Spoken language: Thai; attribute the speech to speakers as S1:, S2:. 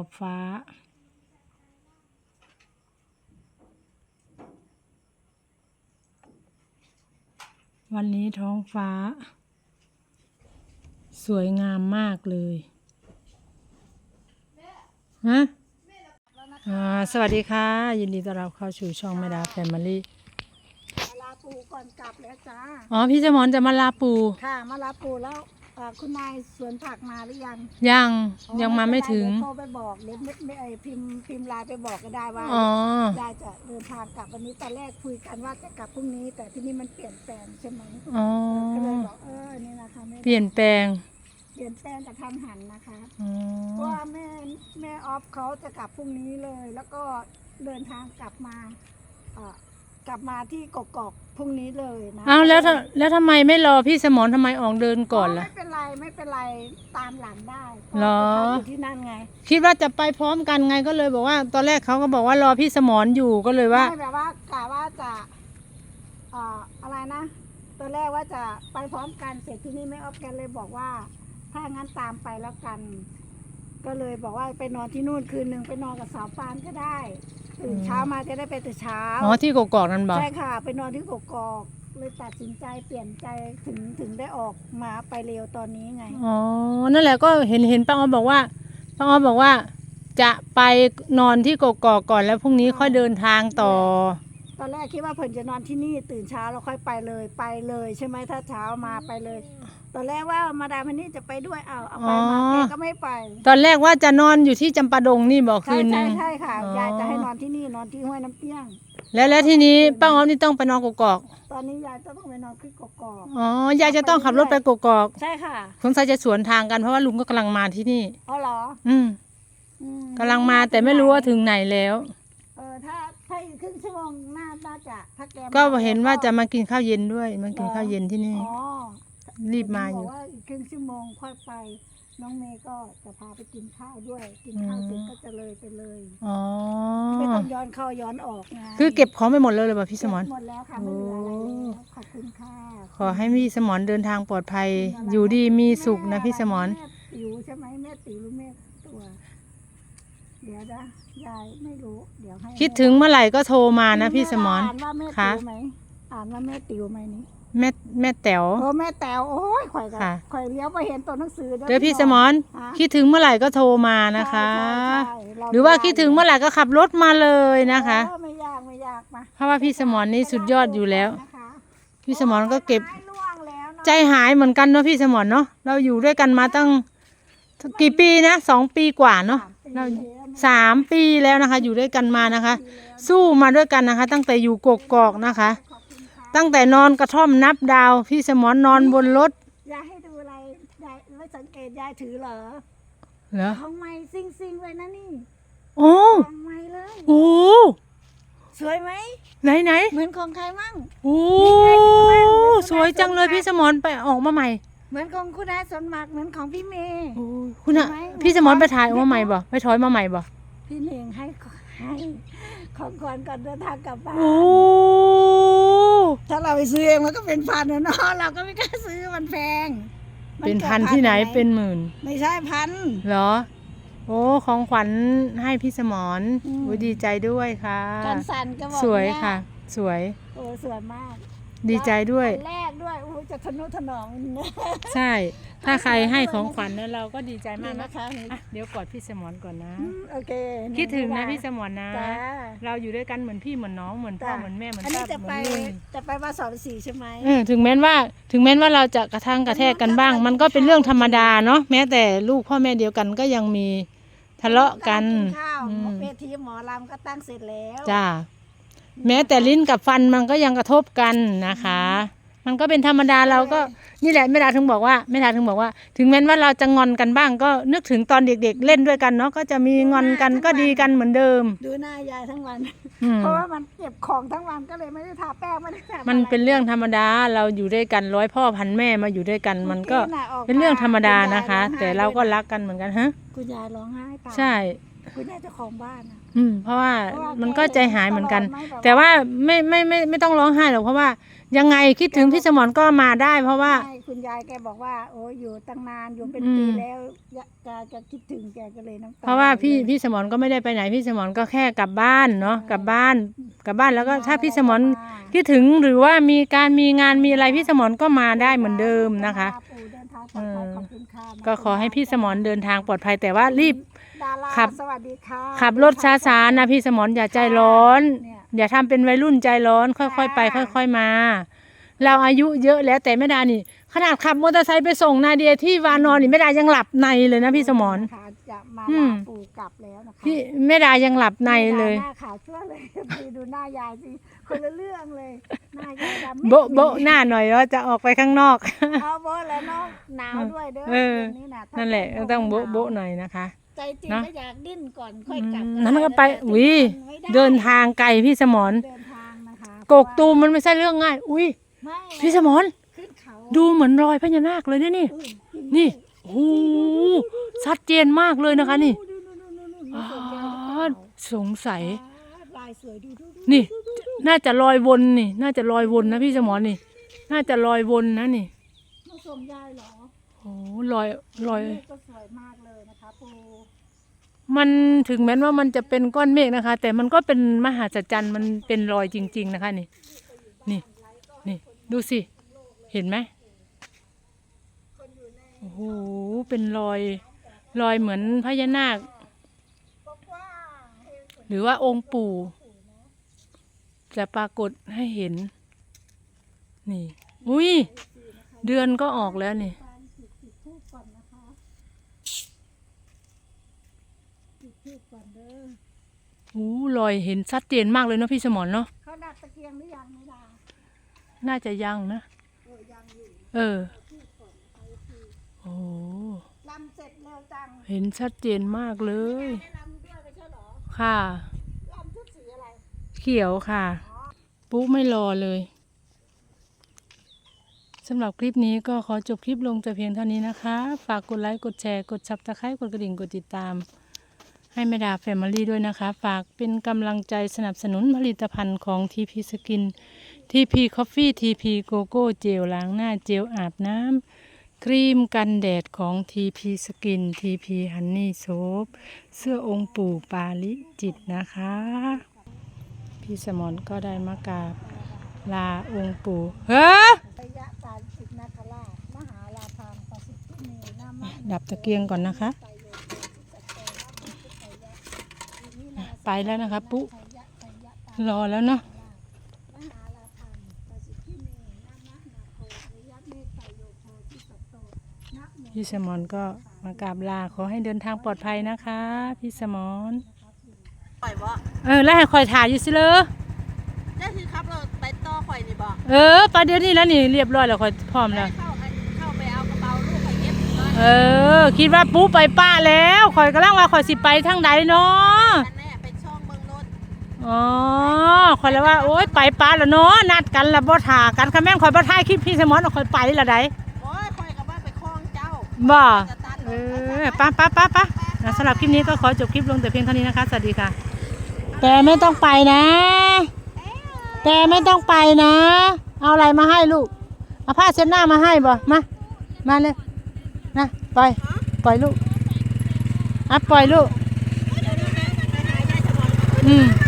S1: ขอบฟ้า วันนี้ท้องฟ้า สวยงามมากเลยฮะอ่าสวัสดีค่ะ ยินดีต้อนรับเข้าสู่ช่องแม่ดาแฟมิลี่
S2: มาลาปูก่อนกลับแล้วจ้า
S1: อ๋อ พี่สมอนจะมาลาปู
S2: ค่ะ มาลาปูแล้วเอ่อคุณนายสวนผักมาหรือยัง
S1: ยังยังมาไม่ถึง
S2: เดี๋ยวโทรไปบอกเดี๋ยวไม่ไม่ไอพิมพ์พิมพ์ไลน์ไปบอกก็ได้ว่า
S1: อ๋อ
S2: ได้จะเดินทางกลับวันนี้ตอนแรกคุยกันว่าจะกลับพรุ่งนี้ แต่ที่นี่มันเปลี่ยนแปลงใช่ไหม
S1: อ๋อ
S2: ก็เลยบอกเออนี่นะคะไม่
S1: เปลี่ยนแปลง
S2: เปลี่ยนแปลงกับทันหันนะคะ
S1: อ๋อ
S2: เพราะว่าแม่แม่ออฟเขาจะกลับพรุ่งนี้เลย แล้วก็เดินทางกลับมาเอ่อ กลับมาที่กกอกพรุ่งนี้เลยนะ
S1: เอาแล้วถ้าแล้วทำไมไม่รอพี่สมอนทำไมออกเดินก่อนล่ะ
S2: ไม่เป็นไรไม่เป็นไรตามหลังได้
S1: เหรอ
S2: เพาะว่าอยู่ที่นั่นไง
S1: คิดว่าจะไปพร้อมกันไงก็เลยบอกว่า ตอนแรกเขาก็บอกว่ารอพี่สมอนอยู่ก็เลยว่า
S2: ไม่แบบว่ากะว่าจะเอ่ออะไรนะตอนแรกว่าจะไปพร้อมกันเสร็จที่นี่ไม่ออฟกันเลยบอกว่า ถ้างั้นตามไปแล้วกัน ก็เลยบอกว่าไปนอนที่นู่นคืนหนึ่งไปนอนกับสาวปานก็ได้ ตื่นเช้ามาจะได้ไปแต่เช้า
S1: อ๋อที่กกอกนั่นบอก
S2: ใช่ค่ะ ไปนอนที่กกอกเลยตัดสินใจเปลี่ยนใจถึงถึงได้ออกมาไปเร็วตอนนี้ไง
S1: อ๋อนั่นแหละก็เห็นเห็นป้าออบอกว่าป้าออบอกว่า จะไปนอนที่กกอกก่อนแล้วพรุ่งนี้ค่อยเดินทางต่อ
S2: ตอนแรกคิดว่าเพิ่นจะนอนที่นี่ตื่นเช้าแล้วค่อยไปเลยไปเลย ใช่ไหมถ้าเช้ามาไปเลย ตอนแรกว่ามาดามพันนี่จะไปด้วยเอาเอาไปมา
S1: อ๋อ
S2: แกก็ไม่ไป
S1: ตอนแรกว่าจะนอนอยู่ที่จำปาดงนี่บอก
S2: ใช่
S1: คืนห
S2: ใช่
S1: นึง
S2: ใช่ค่ะ
S1: อ๋อ
S2: ยายจะให้นอนที่นี่นอนที่ห้วยน้ำเปี้ยง
S1: แล้วแล้วทีนี้ป้าออนี่ต้องไปนอนกกอก
S2: ตอนนี้ยายจะต้องไปนอนที่กกอก
S1: อ๋อยายจะต้องขับรถไปกกอก
S2: ใช่ค่ะ
S1: สงสัยจะสวนทางกันเพราะว่าลุงก็กำลังมาที่นี่
S2: อ๋อเหรอ
S1: อืม
S2: อื
S1: กำลังมาแต่ไม่รู้ว่าถึงไหนแล้ว
S2: เออถ้าถ้าอีกครึ่งชั่วโมงน่าน่าจะถ้าแกม
S1: ก็เห็นว่าจะมากินข้าวเย็นด้วยมากินข้าวเย็นที่นี่
S2: อ๋อ
S1: รีบมาอยู่
S2: บกว่าอีกครึ่งชั่วโมงค่อยไป น้องเมย์ก็จะพาไปกินข้าวด้วย กินข้าวเสร็จก็จะเลยไปเลย
S1: อ๋อ
S2: ไม่ต้องย้อนเข้าย้อนออกไง
S1: คือเก็บของไปหมดเลยเลยป่ะพี่สมอน
S2: หมดแล้วค่ะไม่เหลืออะไรแล้วขอบคุณค่ะ
S1: ขอให้พี่สมอนเดินทางปลอดภัย อยู่ดีมีสุขนะพี่สมอน
S2: แม่ติ๋วใช่ไหมแม่ติ๋วหรือแม่ตัว เดี๋ยวนะยายไม่รู้เดี๋ยวให้
S1: คิดถึงเมื่อไหร่ก็โทรมานะพี่สมอน
S2: อ่านว่าแม่
S1: ค่ะ
S2: ติ๋วไหมอ่านว่าแม่ติ๋วไหมนี่
S1: แม่แม่แต๋ว
S2: โอ้แม่แต๋วโอ้ยข่อยกับ
S1: ค่ะ
S2: ข่อยเลี้ยวไปเห็นตัวหนังสือ
S1: เดี๋ยวพี่สมอน
S2: ฮะ
S1: คิดถึงเมื่อไหร่ก็โทรมานะคะ
S2: ใช่ใช่ใช่
S1: หรือว่าคิดถึงเมื่อไหร่ก็ขับรถมาเลยนะคะ
S2: เออไม่ยากไม่ยากมา
S1: เพราะว่าพี่สมอนนี่สุดยอดอยู่แล้ว
S2: นะคะ
S1: พี่สมอนก็เก็บ
S2: ไม้ล่วงแล้วเนอะ
S1: ใจหายเหมือนกันเนาะพี่สมอนเนาะเราอยู่ด้วยกันมาตั้งกี่ปีนะสองปีกว่าเนาะเราสามปีแล้วนะคะ อยู่ด้วยกันมานะคะ สู้มาด้วยกันนะคะ ตั้งแต่อยู่กกอกนะคะ
S2: ขอบคุณค่ะ
S1: ตั้งแต่นอนกระท่อมนับดาว พี่สมอนนอนบนรถ
S2: ยายให้ดูอะไรยายไม่สังเกตยายถือเหรอ
S1: เหรอ
S2: ของไม้ซิงซิงๆเลยนะนี่
S1: โอ้
S2: ของไม้เลย
S1: โห
S2: สวยไหม
S1: ไหนไหน
S2: เหมือนของใครมั่ง
S1: โอ้สวยจังเลยพี่สมอนไปออกมาใหม่
S2: เหมือนของคุณนายสนมักรเหมือนของพี่เมย์
S1: โอ้คุณอะ
S2: เห็นไหม
S1: พี่สมอนไปถ่ายออกมาใหม่บ่ไปถอยมาใหม่บ่
S2: พี่เน่งให้ให้ของขวัญก่อนเดินทางกลับบ้าน
S1: โอ้
S2: ถ้า เราไปซื้อเองมันก็เป็นพันนะเนาะเราก็ไม่กล้าซื้อมันแพงมั
S1: เป็น
S2: กิด
S1: พันที่ไหน
S2: อะร
S1: เป็นหมื่น
S2: ไม่ใช่พัน
S1: เหรอ โอ้ของขวัญให้พี่สมอน
S2: อืม
S1: โอ้ดีใจด้วยค่ะ
S2: กันสันก็บอก
S1: สวย
S2: เนี่
S1: ค่ะ สวย
S2: โอ้สวยมาก
S1: ดีใจด้วย
S2: อันแรกด้วยโอ้ จะทนุถนอมนะ
S1: ใช่ ถ้าใครให้ของขวัญนะเราก็ดีใจมาก
S2: นี่
S1: นะ
S2: นะคะ
S1: อะเดี๋ยวกอดพี่สมอนก่อนนะ
S2: อืมโอเค
S1: คิดถึงนะพี่สมอนนะ
S2: จ้า
S1: เราอยู่ด้วยกันเหมือนพี่เหมือนน้องเหมือนพ่อ
S2: จ้า
S1: เหมือนแม่เหมือน
S2: อันนี้
S1: ป้า
S2: จะ
S1: เหมื
S2: ไป
S1: อนลุง
S2: จะไปว่าสอนสีใช่ไหม
S1: เออถึงแม้ว่าถึงแม้ว่าเราจะกระทั่งกระแทกกันบ้าง มันก็เป็นเรื่องธรรมดาเนาะแม้แต่ลูกพ่อแม่เดียวกันก็ยังมีทะเลาะกันำ
S2: ลังข้าว
S1: อืม
S2: เวทีหมอลำก็ตั้งเสร็จแล้ว
S1: จ้าแม้แต่ลิ้นกับฟันมันก็ยังกระทบกันนะคะ มันก็เป็นธรรมดาเราก็นี่แหละแม่ดาถึงบอกว่าแม่ดาถึงบอกว่า ถึงแม้ว่าเราจะงอนกันบ้างก็นึกถึงตอนเด็กๆ เล่นด้วยกันเนาะก็จะมีงอนกันก็ดีกันเหมือนเดิม
S2: ดูหน้ายายทั้งวัน
S1: อืม
S2: เพราะว่ามันเก็บของทั้งวันก็เลยไม่ได้ทาแป้งไม่ได้ทา
S1: มัน
S2: อะไร
S1: เป็นเรื่องธรรมดาเราอยู่ด้วยกันร้อยพ่อพันแม่มาอยู่ด้วยกัน มันก็
S2: มื่อน่ะออก
S1: เป็นเรื่องธรรมดา
S2: คุณยย
S1: นะคะ
S2: ร้องไห้
S1: แต่เราก็
S2: ด้วย
S1: รักกันเหมือนกันฮะ
S2: คุณยายร้องไห้ตาม
S1: ใช่
S2: คุณยายเจ้าของบ้านนะ
S1: อืมเพราะว่า
S2: เพราะว่า
S1: มันก็ใจหายเหมือนกัน
S2: ตลอดไหมแบบว่า
S1: แต่ว่าไม่ไม่ไม่ไม่ต้องร้องไห้หรอกเพราะว่า ยังไงคิดถึงพี่สมรก็มาได้ เพราะว่า
S2: ใช่คุณยายแกบอกว่า โอ้ยอยู่ตั้งนานอยู่เป็น
S1: อืม
S2: ปีแล้วยะแกจะคิดถึงแกก็เลยน้ำตา
S1: เพราะว่าพี่
S2: ไหลเลย
S1: พี่สมรก็ไม่ได้ไปไหนพี่สมรก็แค่กลับบ้านเนาะกลับบ้านกลับบ้านแล้วก็ถ้าพี่สมรคิดถึงหรือว่ามีการมีงานมีอะไรพี่สมรก็มาได้เหมือนเดิมนะคะ
S2: ปู่เดินทางปลอดภัยขอบคุณค่ะ
S1: ก็ขอให้พี่สมรเดินทางปลอดภัยแต่ว่ารีบ
S2: ดารา
S1: ขับ
S2: สวัสดีค่ะ
S1: ขับรถช้าๆนะพี่สมรอย่าใจร้อน
S2: เนี่ย
S1: อย่าทำเป็นวัยรุ่นใจร้อน ค่อยๆไป
S2: ค่ะ
S1: ค่อย ๆมา เราอายุเยอะแล้วแต่ไม่ดานี่ ขนาดขับมอเตอร์ไซค์ไปส่งนาเดียที่วานอนนี่ไม่ดายังหลับในเลยนะพี่สมร
S2: ค่ะจะมา
S1: อืม
S2: ลาปู่กลับแล้วนะคะ
S1: พี่ไม่ดายังหลับในเลย
S2: หน้าขาวชั่วเลยไปดูหน้ายายสิคนละเรื่องเลยหน้ายายดำไม่
S1: โบะโบะหน้าหน่อยว่าจะออกไปข้างนอก
S2: เอาโบะแล้วเนาะหนาวด้วยเด้อ
S1: เออ
S2: ดืนนี้ะถ้า
S1: นั่นแหละ
S2: ฝ
S1: ต้องโบะ
S2: หนาว
S1: โบะหน่อยนะคะ
S2: ใจจริง
S1: เนอะ
S2: ก็อยากดิ้นก่อนค่อยกลับ
S1: อืมนั้นก็ไป
S2: แต่
S1: อุ้ย
S2: ไม่ไเดิ
S1: นทางไกลพี่สมร
S2: เดินทางนะคะ
S1: กกตูมมันไม่ใช่เรื่องง่าย อุ้ย
S2: ไม่
S1: พี่สมร
S2: ขึ้นเขา
S1: ดูเหมือนรอยพญานาคเลยนะนี่
S2: อุ้ยกิ
S1: นี่โอ้โหชัดเจนมากเลยนะคะนี่
S2: ดูดูดูดูดูดู
S1: อ๋อ
S2: สวยจัง
S1: สงสัย
S2: ลายสวยดูดูดู
S1: นี่น่าจะลอยวนนี่ น่าจะลอยวนนะพี่สมรนี่ น่าจะลอยวนนะนี่
S2: มาส่งยายเหรอ
S1: โอ้ลอยลอย
S2: ลูกก็สวยมากเลยนะคะปู
S1: มันถึงแม้ว่ามันจะเป็นก้อนเมฆนะคะ แต่มันก็เป็นมหัศจรรย์มันเป็นรอยจริง ๆ นะคะนี่นี่นี่ดูสิ เห็นไหมโอ้โหเป็นรอยรอยเหมือนพญานาค หรือว่าองค์ปู่ จะปรากฏให้เห็น นี่ อุ้ยเดือนก็ออกแล้วนี่
S2: การจุดจุดทูบก่อนนะคะจุด ทูบก่อนเด้อ
S1: โอ้รอยเห็นชัดเจนมากเลยเนาะพี่สมรเนาะ
S2: เขาดับตะเกียงหรือยังไม่ดา
S1: น่าจะยังนะ
S2: เออยังอยู่
S1: เออ
S2: ทูบก่อนนะคะคือ
S1: โอ้
S2: ลำเสร็จเร็วจัง
S1: เห็นชัดเจนมากเลย
S2: ได้ลำด้วยไม่ใช่เหรอ
S1: ค่ะ
S2: ลำชุดสีอะไร
S1: เขียวค่ะปุ๊ไม่รอเลยสำหรับคลิปนี้ก็ขอจบคลิปลงแต่เพียงเท่านี้นะคะ ฝากกดไลค์ กดแชร์ กดซับสไครต์กดกระดิ่ง กดติดตาม ให้แม่ดาแฟมิลี่ด้วยนะคะ ฝากเป็นกำลังใจสนับสนุนผลิตภัณฑ์ของ TP Skin TP Coffee TP Gogo เจลล้างหน้าเจลอาบน้ำครีมกันแดดของ TP Skin TP Honey Soap เสื้อองค์ปู่ปาลิจิตนะคะ พี่สมรก็ได้มากราบลาองค์ปู่เฮ้อ
S2: ระยะการจิตนาคราชมหาลาภางประสิทธิเมนามะ
S1: ดับตะเกียงก่อนนะคะ
S2: ไตโยโกทิสัตโตนะมุตุไตยะอิมินา
S1: ไปแล้วนะคะปุ๊
S2: ไตยะไตยะตาร
S1: อแล้วเนาะ
S2: มหาลาภางประสิทธิเมนามะนาโคระยะเมตไตโยโกทิสัตโตนะโม
S1: พี่สมรก็มากราบลาขอให้เดินทางปลอดภัยนะคะ พี่สมร
S3: ข่อยบ่
S1: เออแล้วให้คอยถ่ายอยู่สิเลย
S3: ได้คือครับเราไปต่อข่อยนี่บ่
S1: เออประเดี๋ยวนี้แล้วนี่เรียบร้อยแล้วคอยพร้อมแล้ว
S3: เข้าอันเข้าไปเอากระเป๋าลูกข่อยเก็บเงิน
S1: เออ คิดว่าปุ๊ไปป้าแล้วคอยกำลังว่าคอยสิไปทางใดเนาะ
S3: อ๋
S1: อคอยเลยว่าโอ๊ยไปป้าแล้วเนาะนัดกันแล้วบ่ถ่ากันค่ะแม่นคอยบ่ถ่ายคลิปพี่สมรเอาคอยไปละได
S3: โอ้ยข่อยกับว่าไปคล้องเจ้า
S1: บ่
S3: จะตัด
S1: เออไป้าป้าป้าป้าสำหรับคลิปนี้ก็ขอจบคลิปลงแต่เพียงเท่านี้นะคะสวัสดีค่ะ แต่ไม่ต้องไปนะ แต่ไม่ต้องไปนะ เอาอะไรมาให้ลูกเอาผ้าเช็ดหน้ามาให้บ่มามาเลยนะปล่อยปล่อยลูกอะปล่อยลูก
S3: ไปหายายสมอน
S1: อืม
S3: ไ